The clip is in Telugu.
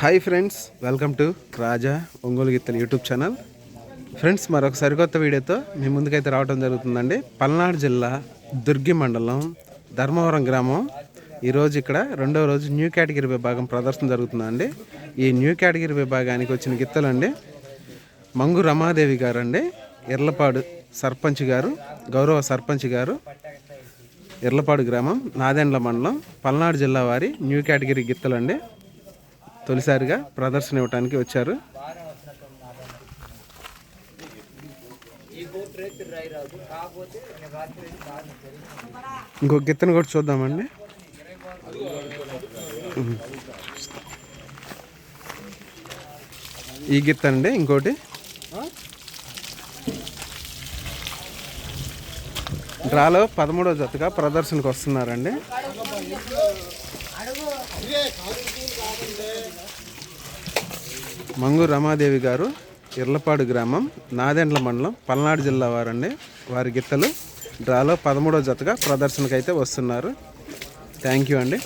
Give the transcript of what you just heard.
Hi friends welcome to Raja Ongole గిత్తలు యూట్యూబ్ ఛానల్ ఫ్రెండ్స్ మరొక సరికొత్త వీడియోతో మీ ముందుకైతే రావడం జరుగుతుందండి. పల్నాడు జిల్లా దుర్గి మండలం ధర్మవరం గ్రామం. ఈరోజు ఇక్కడ రెండవ రోజు న్యూ కేటగిరీ విభాగం ప్రదర్శన జరుగుతుందండి. ఈ న్యూ కేటగిరీ విభాగానికి వచ్చిన గిత్తలండి మంగు రమాదేవి గారు అండి ఇర్లపాడు సర్పంచ్ గారు గౌరవ సర్పంచ్ గారు ఎర్లపాడు గ్రామం నాదెండ్ల మండలం పల్నాడు జిల్లా వారి న్యూ కేటగిరీ గిత్తలండి. తొలిసారిగా ప్రదర్శన ఇవ్వడానికి వచ్చారు. ఇంకో గిత్తను కూడా చూద్దామండి. ఈ గిత్త అండి ఇంకోటి డ్రాలో పదమూడో జతగా ప్రదర్శనకు వస్తున్నారండి. మంగు రమాదేవి గారు ఇర్లపాడు గ్రామం నాదెండ్ల మండలం పల్నాడు జిల్లా వారండి. వారి గిత్తలు డ్రాలో పదమూడో జతగా ప్రదర్శనకైతే వస్తున్నారు. థ్యాంక్ యూ అండి.